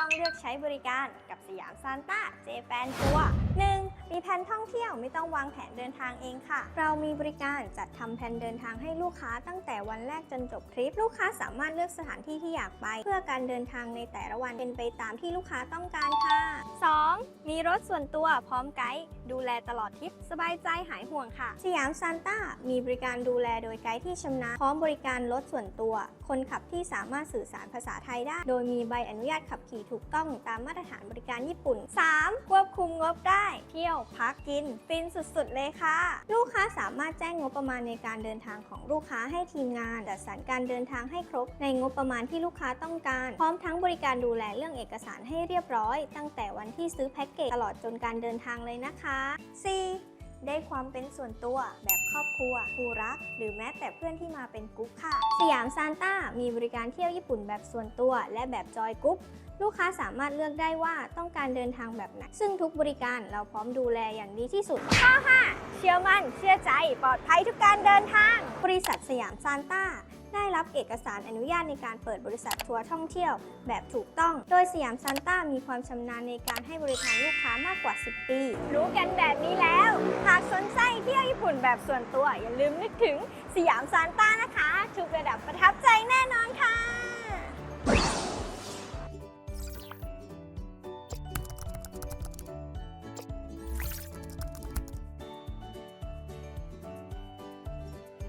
ต้องเลือกใช้บริการกับสยามซานต้าเจแปนทัวร์ 1. มีแผนท่องเที่ยวไม่ต้องวางแผนเดินทางเองค่ะ เรามีบริการจัดทำแผนเดินทางให้ลูกค้าตั้งแต่วันแรกจนจบทริป ลูกค้าสามารถเลือกสถานที่ที่อยากไป เพื่อการเดินทางในแต่ละวันเป็นไปตามที่ลูกค้าต้องการค่ะ 2. มีรถส่วนตัวพร้อมไกด์ดูแลตลอดทริปสบายใจหายห่วงค่ะ สยามซานต้ามีบริการดูแลโดยไกด์ที่ชำนาญพร้อมบริการรถส่วนตัว คนขับที่สามารถสื่อสารภาษาไทยได้ โดยมีใบอนุญาตขับขี่ถูกต้องตามมาตรฐานบริการญี่ปุ่น 3. ควบคุมงบได้ เที่ยวพักกิน ฟินสุดๆ เลยค่ะ ลูกค้าสามารถแจ้งงบประมาณในการเดินทางของลูกค้าให้ทีมงานจัดสรรการเดินทางให้ครบ ในงบประมาณที่ลูกค้าต้องการ พร้อมทั้งบริการดูแลเรื่องเอกสารให้เรียบร้อย ตั้งแต่วันที่ซื้อแพ็กเกจตลอดจนการเดินทางเลยนะคะ 4. ได้ความเป็นส่วนตัวแบบครอบครัวคู่รัก หรือแม้แต่เพื่อนที่มาเป็นกรุ๊ปค่ะ สยามซานต้ามีบริการเที่ยวญี่ปุ่นแบบส่วนตัวและแบบจอยกรุ๊ปลูกค้าสามารถเลือกได้ว่าต้องการเดินทางแบบไหน ซึ่งทุกบริการเราพร้อมดูแลอย่างดีที่สุดข้อ5เชื่อมั่น เชื่อใจ ปลอดภัยทุกการเดินทาง บริษัทสยามซานต้า ได้รับเอกสารอนุญาตในการเปิดบริษัททัวร์ท่องเที่ยวแบบถูกต้อง โดยสยามซานต้ามีความชำนาญในการให้บริการลูกค้ามากกว่า 10 ปี รู้กันแบบนี้แล้วหา หุ่นแบบส่วนตัว อย่าลืมนึกถึงสยามซานต้านะคะ ทุกระดับประทับใจแน่นอนค่ะ